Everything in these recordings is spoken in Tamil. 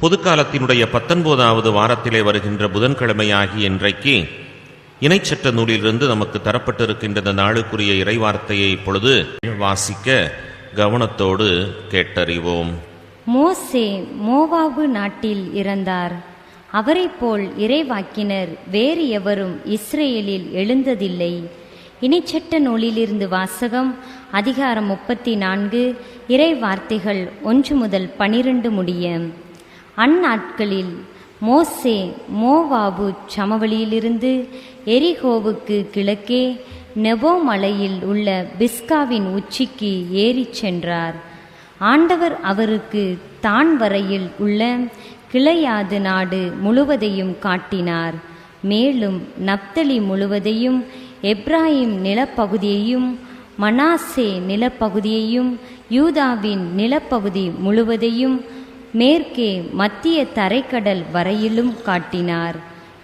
பொதுக்காலத்தினுடைய பத்தொன்பதாவது வாரத்திலே வருகின்ற புதன்கிழமையாகிய இன்றைக்கு இணைச்சட்ட நூலிலிருந்து நமக்கு தரப்பட்டிருக்கின்ற இந்த நாளுக்குரிய இறைவார்த்தையை இப்பொழுது வாசிக்க கவனத்தோடு கேட்டறிவோம். மோசே மோவாபு நாட்டில் இறந்தார். அவரைப் போல் இறைவாக்கினர் வேறு எவரும் இஸ்ரேலில் எழுந்ததில்லை. இணைச்சட்ட நூலிலிருந்து வாசகம் அதிகாரம் முப்பத்தி நான்கு இறை வார்த்தைகள் ஒன்று முதல் பனிரெண்டு முடியும் அந்நாட்களில் மோசே மோவாபு சமவெளியிலிருந்து எரிகோவுக்கு கிழக்கே நெபோ மலையில் உள்ள பிஸ்காவின் உச்சிக்கு ஏறிச் சென்றார். ஆண்டவர் அவருக்கு தான் வரையில் உள்ள கிளையாது நாடு முழுவதையும் காட்டினார். மேலும் நப்தலி முழுவதையும் எப்ராஹிம் நிலப்பகுதியையும் மனாசே நிலப்பகுதியையும் யூதாவின் நிலப்பகுதி முழுவதையும் மேற்கே மத்திய தரைக்கடல் வரையிலும் காட்டினார்.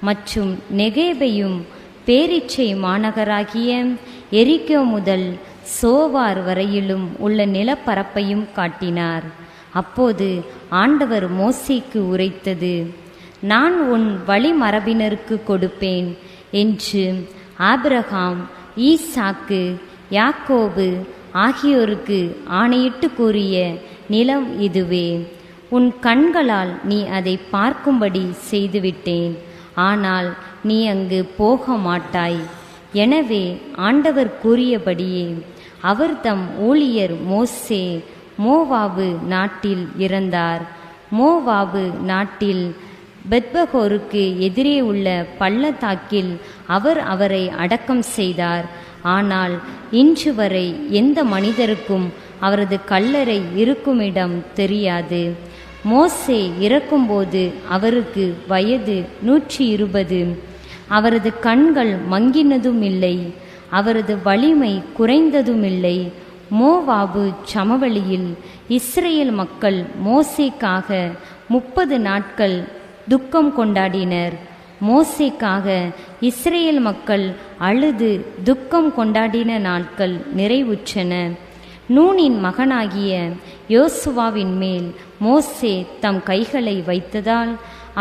மற்றும் நெகேபையும் பேரிச்சை மாநகராகிய எரிக்கோ முதல் சோவார் வரையிலும் உள்ள நிலப்பரப்பையும் காட்டினார். அப்போது ஆண்டவர் மோசைக்கு உரைத்தது நான் உன் வழிமரபினருக்கு கொடுப்பேன் என்று ஆபிரகாம் ஈசாக்கு யாக்கோபு ஆகியோருக்கு ஆணையிட்டு கூறிய நிலம் இதுவே. உன் கண்களால் நீ அதை பார்க்கும்படி செய்துவிட்டேன். ஆனால் நீ அங்கு போக மாட்டாய் எனவே ஆண்டவர் கூறியபடியே அவர் தம் ஊழியர் மோசே மோவாபு நாட்டில் இறந்தார். மோவாபு நாட்டில் பெத்பகோருக்கு எதிரே உள்ள பள்ளத்தாக்கில் அவர் அவரை அடக்கம் செய்தார். ஆனால் இன்று வரை எந்த மனிதருக்கும் அவரது கல்லறை இருக்குமிடம் தெரியாது. மோசே இறக்கும்போது அவருக்கு வயது நூற்றி இருபது அவரது கண்கள் மங்கினதும் இல்லை அவரது வலிமை குறைந்ததுமில்லை. மோவாபு சமவெளியில் இஸ்ரேல் மக்கள் மோசேக்காக முப்பது நாட்கள் துக்கம் கொண்டாடினர். மோசேக்காக இஸ்ரேல் மக்கள் அழுது துக்கம் கொண்டாடின நாட்கள் நிறைவுற்றன. நூனின் மகனாகிய யோசுவாவின் மேல் மோசே தம் கைகளை வைத்ததால்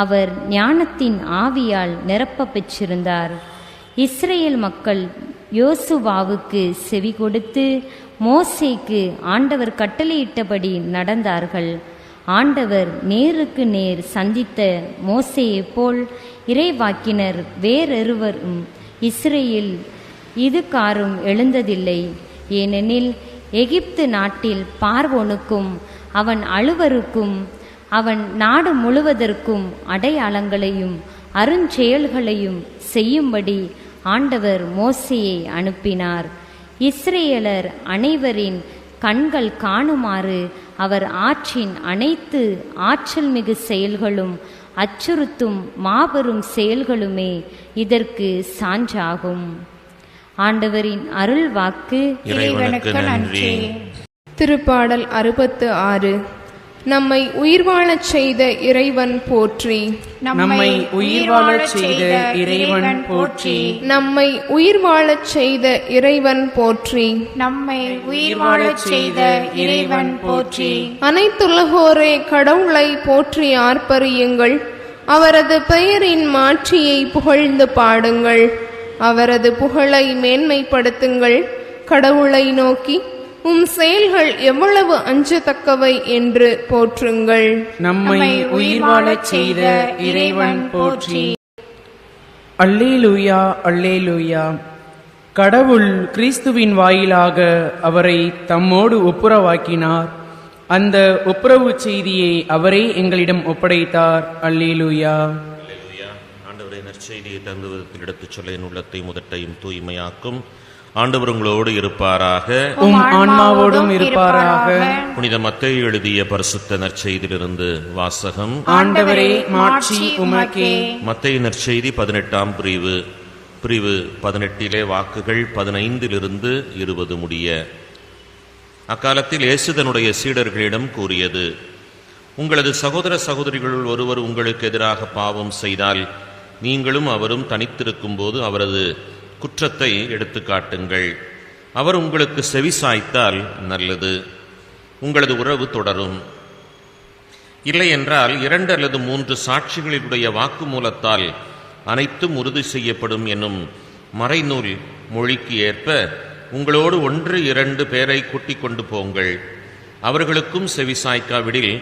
அவர் ஞானத்தின் ஆவியால் நிரப்ப பெற்றிருந்தார். இஸ்ரேல் மக்கள் யோசுவாவுக்கு செவி கொடுத்து மோசேக்கு ஆண்டவர் கட்டளையிட்டபடி நடந்தார்கள். ஆண்டவர் நேருக்கு நேர் சந்தித்த மோசையைப் போல் இறைவாக்கினர் வேறொருவரும் இஸ்ரேல் இதுகாரும் எழுந்ததில்லை. ஏனெனில் எகிப்து நாட்டில் பார்வோனுக்கும் அவன் அழுவருக்கும் அவன் நாடு முழுவதற்கும் அடையாளங்களையும் அருஞ்செயல்களையும் செய்யும்படி ஆண்டவர் மோசையை அனுப்பினார். இஸ்ரேலர் அனைவரின் கண்கள் காணுமாறு அவர் ஆற்றின் அனைத்து ஆற்றல் மிகு செயல்களும் அச்சுறுத்தும் மாபெரும் செயல்களுமே இதற்கு சான்றாகும். ஆண்டவரின் அருள் வாக்கு இறைவனுக்கு நன்றி. திருப்பாடல் அறுபத்து ஆறு நம்மை உயிர் வாழச் செய்த இறைவன் போற்றி. நம்மை உயிர் வாழச் செய்த இறைவன் போற்றி. நம்மை உயிர் வாழச் செய்த இறைவன் போற்றி. நம்மை உயிர் வாழச் செய்த இறைவன் போற்றி. அனைத்துலகோரே கடவுளை போற்றி ஆர்ப்பரியுங்கள். அவரது பெயரின் மாட்சியை புகழ்ந்து பாடுங்கள். அவரது புகழை மேன்மைப்படுத்துங்கள். கடவுளை நோக்கி உம் செயல்கள் எவ்வளவு அஞ்சத்தக்கவை என்று போற்றுங்கள். நம்மை உயிர் வாழச் செய்த இறைவன் போற்றி. அல்லேலூயா அல்லேலூயா. கடவுள் கிறிஸ்துவின் வாயிலாக அவரை தம்மோடு ஒப்புரவாக்கினார். அந்த ஒப்புரவு செய்தியை அவரே எங்களிடம் ஒப்படைத்தார். அல்லேலூயா அல்லேலூயா. நற்செய்தியை தந்து விதத்தில் எடுத்துச் சொல்ல என் உள்ளத்தை முதட்டையும் தூய்மையாக்கும். ஆண்டவர் உங்களோடு இருப்பாராக. ஆன்மாவோடும் இருப்பாராக. புனித மத்தேயு எழுதிய பரிசுத்த நற்செய்தியிலிருந்து வாசகம். ஆண்டவரே மாட்சி உமக்கே. மத்தேயு நற்செய்தி பதினெட்டாம் பிரிவு. பிரிவு பதினெட்டிலே வாக்குகள் பதினைந்திலிருந்து இருபது முடிய. அக்காலத்தில் இயேசு தன்னுடைய சீடர்களிடம் கூறியது உங்களது சகோதர சகோதரிகளுள் ஒருவர் உங்களுக்கு எதிராக பாவம் செய்தால் நீங்களும் அவரும் தனித்திருக்கும் போது அவரது குற்றத்தை எடுத்து காட்டுங்கள். அவர் உங்களுக்கு செவி சாய்த்தால் நல்லது. உங்களது உறவு தொடரும். இல்லை என்றால் இரண்டு அல்லது மூன்று சாட்சிகளினுடைய வாக்குமூலத்தால் அனைத்தும் உறுதி செய்யப்படும் என்னும் மறைநூல் மொழிக்கு ஏற்ப உங்களோடு ஒன்று இரண்டு பேரை கூட்டிக் கொண்டு போங்கள். அவர்களுக்கும் செவி சாய்க்காவிடில்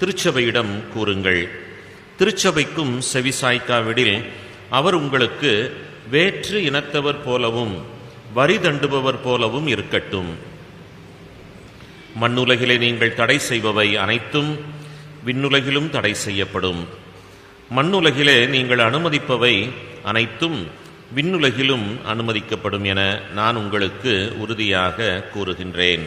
திருச்சபையிடம் கூறுங்கள். திருச்சபைக்கும் செவிசாய்க்காவிடில் அவர் உங்களுக்கு வேற்று இனத்தவர் போலவும் வரி தண்டுபவர் போலவும் இருக்கட்டும். மண்ணுலகிலே நீங்கள் தடை செய்பவை அனைத்தும் விண்ணுலகிலும் தடை செய்யப்படும். மண்ணுலகிலே நீங்கள் அனுமதிப்பவை அனைத்தும் விண்ணுலகிலும் அனுமதிக்கப்படும் என நான் உங்களுக்கு உறுதியாக கூறுகின்றேன்.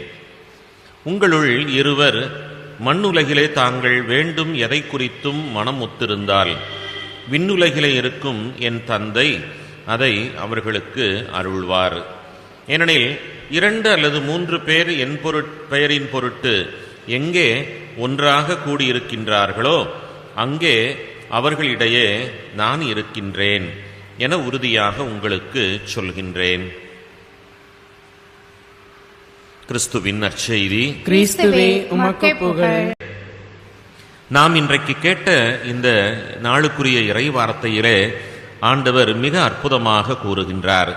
உங்களுள் இருவர் மண்ணுலகிலே தாங்கள் வேண்டும் எதை குறித்தும் மனம் ஒத்திருந்தால் விண்ணுலகிலே இருக்கும் என் தந்தை அதை அவர்களுக்கு அருள்வார். ஏனெனில் இரண்டு அல்லது மூன்று பேர் என் பொருட் பெயரின் பொருட்டு எங்கே ஒன்றாக கூடியிருக்கின்றார்களோ அங்கே அவர்களிடையே நான் இருக்கின்றேன் என உறுதியாக உங்களுக்கு சொல்கின்றேன். கிறிஸ்துவின் நற்செய்தி. கிறிஸ்துவே உமக்கு புகழ். நாம் இன்றைக்கு கேட்ட இந்த நாளுக்குரிய இறை வார்த்தையிலே ஆண்டவர் மிக அற்புதமாக கூறுகின்றார்.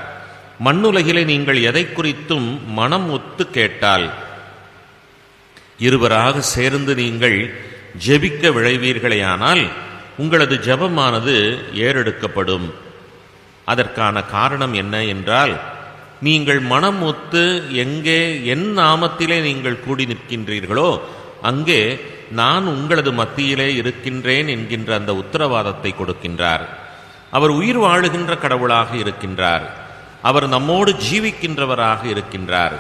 மண்ணுலகிலே நீங்கள் எதை குறித்தும் மனம் ஒத்து கேட்டால் இருவராக சேர்ந்து நீங்கள் ஜெபிக்க விழைவீர்களேயானால் உங்களது ஜெபமானது ஏறெடுக்கப்படும். அதற்கான காரணம் என்ன என்றால் நீங்கள் மனம் ஒத்து எங்கே என் நாமத்திலே நீங்கள் கூடி நிற்கின்றீர்களோ அங்கே நான் உங்களது மத்தியிலே இருக்கின்றேன் என்கின்ற அந்த உத்தரவாதத்தை கொடுக்கின்றார். அவர் உயிர் வாழுகின்ற கடவுளாக இருக்கின்றார். அவர் நம்மோடு ஜீவிக்கின்றவராக இருக்கின்றார்.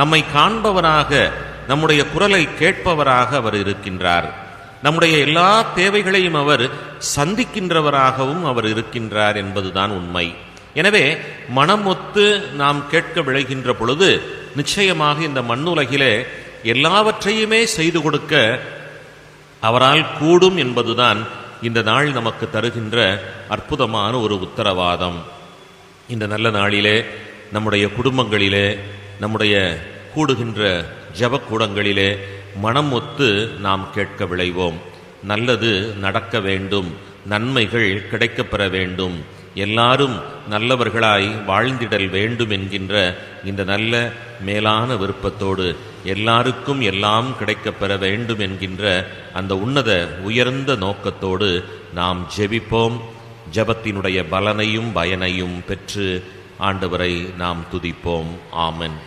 நம்மை காண்பவராக நம்முடைய குரலை கேட்பவராக அவர் இருக்கின்றார். நம்முடைய எல்லா தேவைகளையும் அவர் சந்திக்கின்றவராகவும் அவர் இருக்கின்றார் என்பதுதான் உண்மை. எனவே மனம் ஒத்து நாம் கேட்க விளைகின்ற பொழுது நிச்சயமாக இந்த மண்ணுலகிலே எல்லாவற்றையுமே செய்து கொடுக்க அவரால் கூடும் என்பதுதான் இந்த நாள் நமக்கு தருகின்ற அற்புதமான ஒரு உத்தரவாதம். இந்த நல்ல நாளிலே நம்முடைய குடும்பங்களிலே நம்முடைய கூடுகின்ற ஜபக்கூடங்களிலே மனம் ஒத்து நாம் கேட்க விளைவோம் நல்லது நடக்க வேண்டும். நன்மைகள் கிடைக்கப்பெற வேண்டும். எல்லாரும் நல்லவர்களாய் வாழ்ந்திடல் வேண்டும் என்கின்ற இந்த நல்ல மேலான விருப்பத்தோடு எல்லாருக்கும் எல்லாம் கிடைக்கப்பெற வேண்டும் என்கின்ற அந்த உன்னத உயர்ந்த நோக்கத்தோடு நாம் ஜெபிப்போம். ஜெபத்தினுடைய பலனையும் பயனையும் பெற்று ஆண்டவரை நாம் துதிப்போம். ஆமன்.